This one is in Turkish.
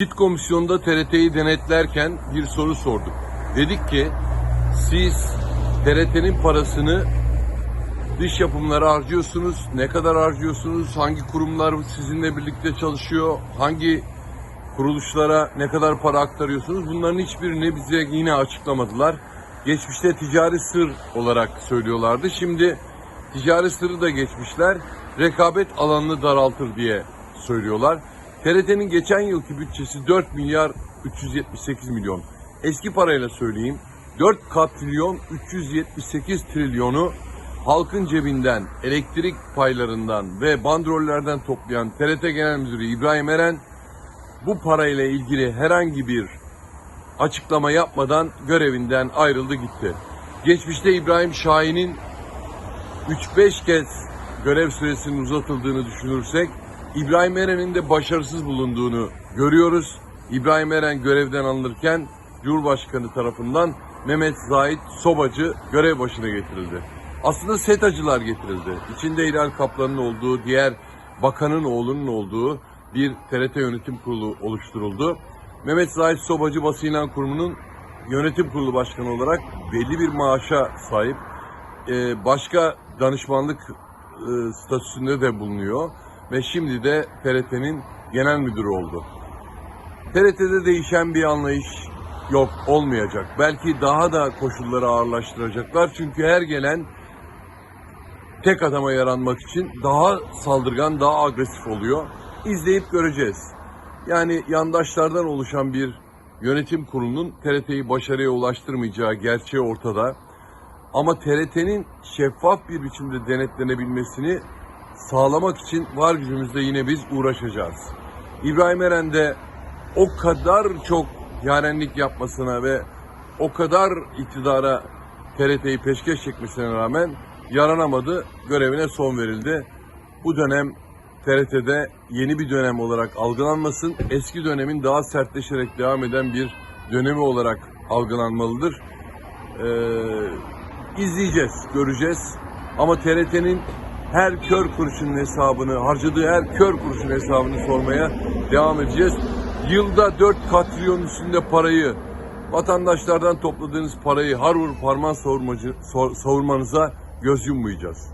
Bit komisyonda TRT'yi denetlerken bir soru sorduk. Dedik ki siz TRT'nin parasını dış yapımlara harcıyorsunuz. Ne kadar harcıyorsunuz? Hangi kurumlar sizinle birlikte çalışıyor? Hangi kuruluşlara ne kadar para aktarıyorsunuz? Bunların hiçbirini bize yine açıklamadılar. Geçmişte ticari sır olarak söylüyorlardı. Şimdi ticari sırrı da geçmişler. Rekabet alanını daraltır diye söylüyorlar. TRT'nin geçen yılki bütçesi 4 milyar 378 milyon. Eski parayla söyleyeyim 4 katrilyon 378 trilyonu halkın cebinden, elektrik paylarından ve bandrollerden toplayan TRT Genel Müdürü İbrahim Eren bu parayla ilgili herhangi bir açıklama yapmadan görevinden ayrıldı gitti. Geçmişte İbrahim Şahin'in 3-5 kez görev süresinin uzatıldığını düşünürsek İbrahim Eren'in de başarısız bulunduğunu görüyoruz. İbrahim Eren görevden alınırken Cumhurbaşkanı tarafından Mehmet Zahit Sobacı görev başına getirildi. Aslında SETA'cılar getirildi. İçinde İlal Kaplan'ın olduğu, diğer bakanın oğlunun olduğu bir TRT yönetim kurulu oluşturuldu. Mehmet Zahit Sobacı Basın İlan Kurumu'nun yönetim kurulu başkanı olarak belli bir maaşa sahip. Ee, başka danışmanlık e, statüsünde de bulunuyor ve şimdi de TRT'nin genel müdürü oldu. TRT'de değişen bir anlayış yok, olmayacak. Belki daha da koşulları ağırlaştıracaklar çünkü her gelen tek adama yaranmak için daha saldırgan, daha agresif oluyor. İzleyip göreceğiz. Yani yandaşlardan oluşan bir yönetim kurulunun TRT'yi başarıya ulaştırmayacağı gerçeği ortada. Ama TRT'nin şeffaf bir biçimde denetlenebilmesini sağlamak için var gücümüzde yine biz uğraşacağız. İbrahim Eren de o kadar çok yarenlik yapmasına ve o kadar iktidara TRT'yi peşkeş çekmesine rağmen yaranamadı, görevine son verildi. Bu dönem TRT'de yeni bir dönem olarak algılanmasın, eski dönemin daha sertleşerek devam eden bir dönemi olarak algılanmalıdır. Ee, izleyeceğiz, göreceğiz. Ama TRT'nin her kör kuruşun hesabını, harcadığı her kör kuruşun hesabını sormaya devam edeceğiz. Yılda 4 katrilyon üstünde parayı, vatandaşlardan topladığınız parayı har vurup parmağı savurmanıza göz yummayacağız.